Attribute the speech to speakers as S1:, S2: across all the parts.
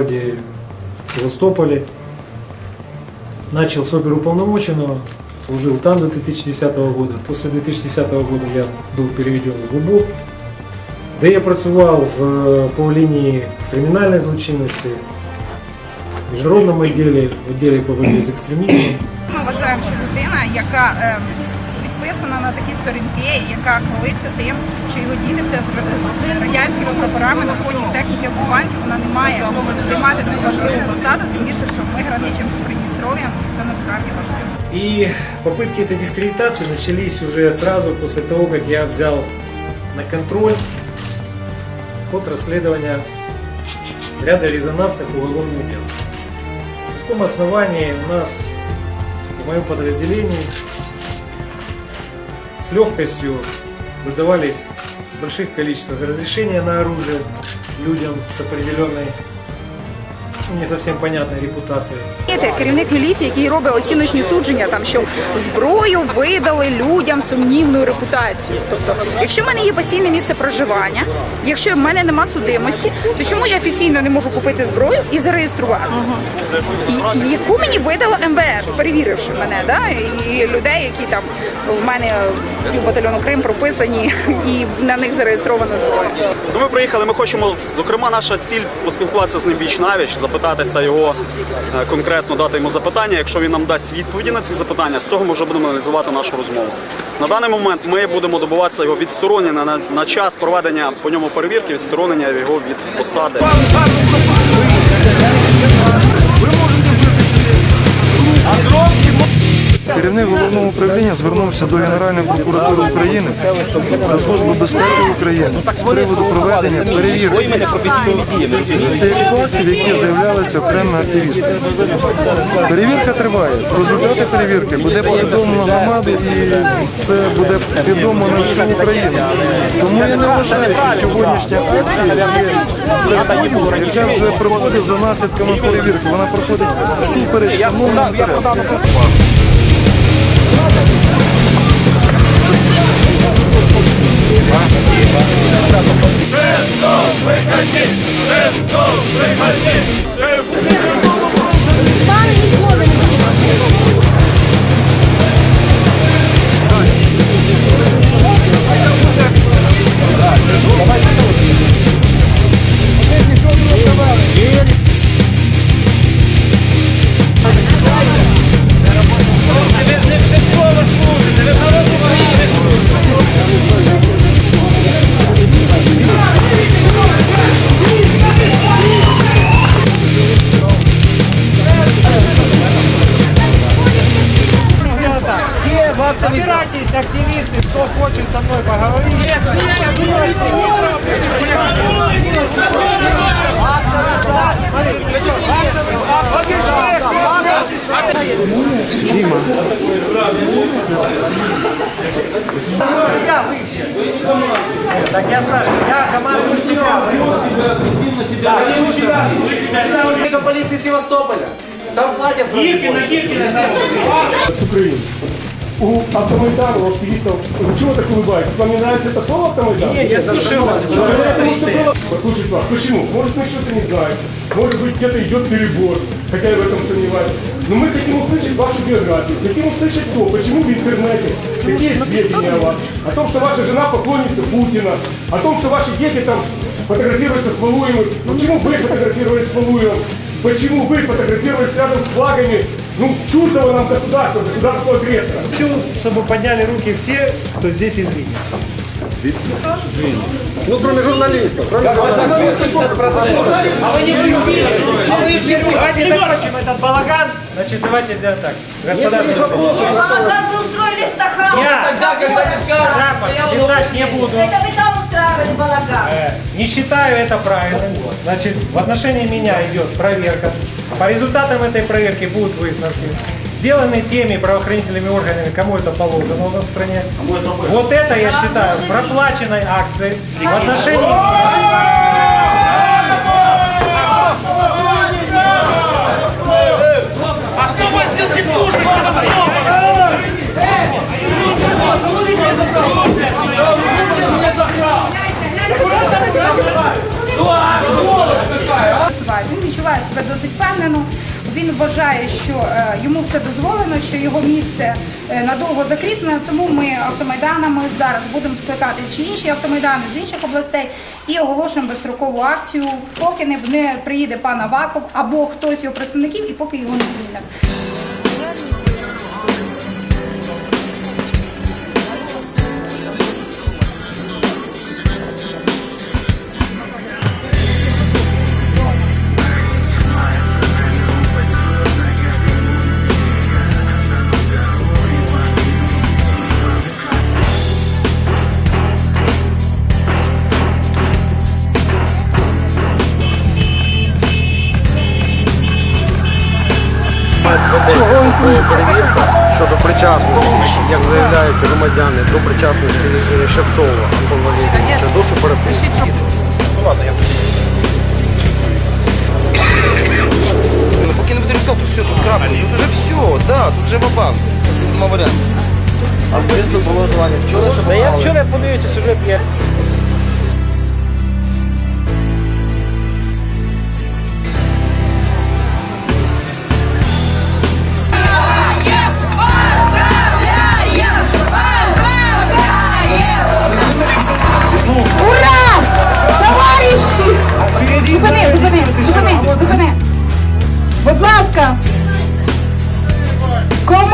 S1: городе Севастополе. Начал с оперуполномоченного, служил там до 2010 года. После 2010 года я был переведен в ГУБО, де я працював в, по лінії кримінальної злочинності, в міжнародному відділі, в відділі по боротьбі з екстремізмом.
S2: Ми вважаємо, що людина, яка е, підписана на такі сторінки, яка хвалиться тим, що його діти з, з радянськими прапорами на фоні техніки окупантів, вона не має займати таку важливу посаду, тим більше, що ми граничимо з Придністров'ям, і це насправді важливо.
S1: И попытки этой дискредитации начались уже сразу после того, как я взял на контроль ход расследования ряда резонансных уголовных дел. На каком основании у нас в моем подразделении легкостью выдавались в больших количествах разрешения на оружие людям с определенной, не совсем понятной репутацией.
S2: Знаєте, керівник міліції, який робить оціночні судження, там що зброю видали людям сумнівною репутацією. Тобто, якщо в мене є постійне місце проживання, якщо в мене нема судимості, то чому я офіційно не можу купити зброю і зареєструвати? І, і яку мені видала МВС, перевіривши мене, да? і людей, які там в мене в батальйону Крим прописані, і на них зареєстрована зброя.
S3: Ну, ми приїхали, ми хочемо, зокрема, наша ціль поспілкуватися з ним віч навіч, запитатися його е, конкретно, дати йому запитання. Якщо він нам дасть відповіді на ці запитання, з цього ми вже будемо аналізувати нашу розмову. На даний момент ми будемо добуватися його відсторонення на, на час проведення по ньому перевірки, відсторонення його від посади.
S4: Керівник головного управління звернувся до Генеральної прокуратури України та Служби безпеки України з приводу проведення перевірки тих фактів, які заявлялися окремими активістами. Перевірка триває. Про результати перевірки буде повідомлено громаду і це буде відомо на всю Україну. Тому я не вважаю, що сьогоднішня акція є такою, яка вже проходить за наслідками перевірки. Вона проходить супереч встановленим порядку.
S5: Так я спрашиваю, я командую себя. Да, почему себя? Это полиции Севастополя. Там платят. Гиркина, Гиркина,
S6: с Украины. У автомайдану, у активистов, вы чего так улыбаетесь? Вам не нравится это слово автомайдан? Нет, я слушаю вас. Послушайте вас, почему? Может, мы что-то не знаем, может быть, где-то идет перебор, хотя я в этом сомневаюсь. Но мы хотим услышать вашу биографию, хотим услышать то, почему в интернете, какие сведения о вас, о том, что ваша жена поклонница Путина, о том, что ваши дети там фотографируются с Валуевым, почему вы фотографировались с Валуевым, почему вы фотографировались рядом с флагами ну, чуждого нам государства, государства агрессора.
S1: Хочу, чтобы подняли руки все, кто здесь из Риги.
S5: Ну, кроме журналистов. Кроме
S2: А
S1: Давайте закончим этот балаган. Значит, давайте сделаем так. Господа, журналисты,
S7: Балаган вы устроили стахау.
S1: Я рапорт писать не буду.
S7: Это вы там устраивали балаган.
S1: Э, Не считаю это правильным. Значит, в отношении меня идет проверка. По результатам этой проверки будут выставки. Сделаны теми правоохранительными органами, кому это положено у нас в стране. Вот это я считаю проплаченной акцией в отношении...
S2: Вважає, що е, йому все дозволено, що його місце е, надовго закріплене. Тому ми автомайданами зараз будемо скликати ще інші автомайдани з інших областей і оголошуємо безстрокову акцію, поки не приїде пан Аваков або хтось його представників, і поки його не звільнять.
S8: Ведеться перевірка щодо причасності, як заявляють громадяни, до причасності Шевцова Антона Валерійовича до сепаратистів. Ну ладно, я
S4: Ну, поки не буде результату, все, тут крапка. Тут вже все, да, тут вже бабан. Нема варіантів.
S8: А виїзду було звання вчора, що
S5: я вчора подивився сюжет, я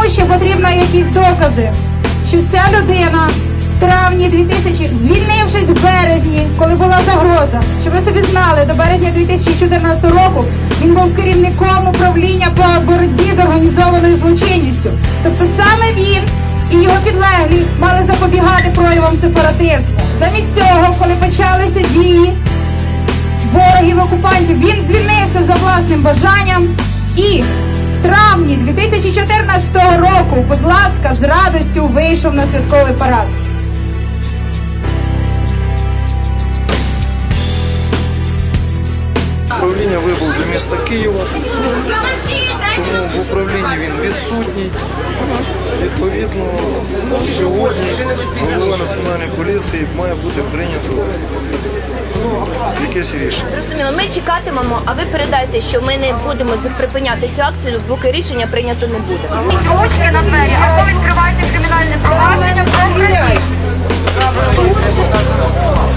S2: Ще потрібно якісь докази, що ця людина в травні 2000, звільнившись в березні, коли була загроза, щоб ви собі знали, до березня 2014 року він був керівником управління по боротьбі з організованою злочинністю. Тобто саме він і його підлеглі мали запобігати проявам сепаратизму. Замість цього, коли почалися дії ворогів окупантів, він звільнився за власним бажанням і в травні 2014 року, будь ласка, з радістю вийшов на святковий парад.
S4: Управління вибув до міста Києва, тому в управлінні він відсутній. Відповідно, сьогодні голова національної поліції має бути прийнято якесь рішення.
S9: Зрозуміло, ми чекатимемо, а ви передайте, що ми не будемо припиняти цю акцію, поки рішення прийнято не буде.
S7: Ручки на двері, або відкривайте кримінальне провадження.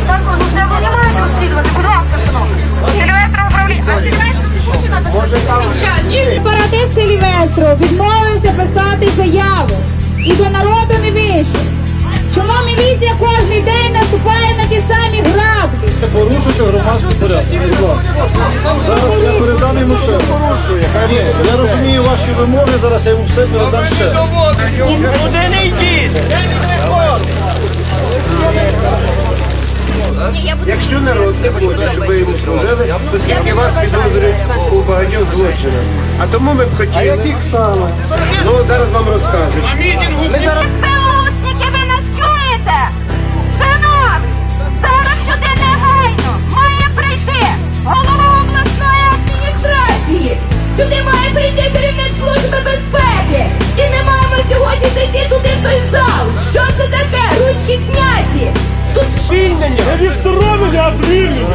S7: Так, ну це ви не маєте розслідувати, будь ласка, шановні.
S2: Сепаратист Сильвестро відмовився писати заяву і до народу не вийшов. Чому міліція кожен день наступає на ті самі граблі?
S8: порушуйте громадський порядок. Зараз я передам йому ще. Я розумію ваші вимоги, зараз я йому все передам ще.
S9: Ні, я буду
S8: Якщо народ не хоче, щоб ви йому служили, оскільки вас підозрюють у багатьох злочинах. А тому ми б хотіли. Ну, зараз вам розкажуть.
S6: Звільнення. Не відсторонення, а звільнення.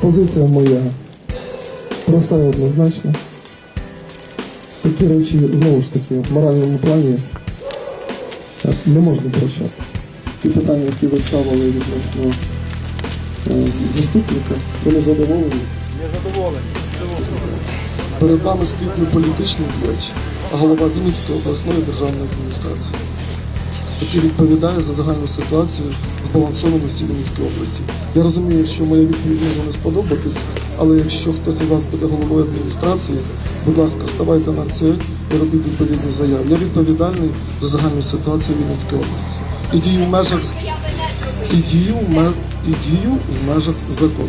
S10: Позиція моя проста і однозначна. Такі речі, знову ж таки, в моральному плані не можна прощати. Ті питання, які ви ставили відносно е, заступника, ви не задоволені? Не задоволені. Перед вами стоїть не політичний плеч, голова Вінницької обласної державної адміністрації, який відповідає за загальну ситуацію збалансованості Вінницької області. Я розумію, що моя відповідь може не сподобатись, але якщо хтось із вас буде головою адміністрації, будь ласка, ставайте на це і робіть відповідні заяви. Я відповідальний за загальну ситуацію Вінницької області. І дію в межах і дію в мер- і дію в межах закону.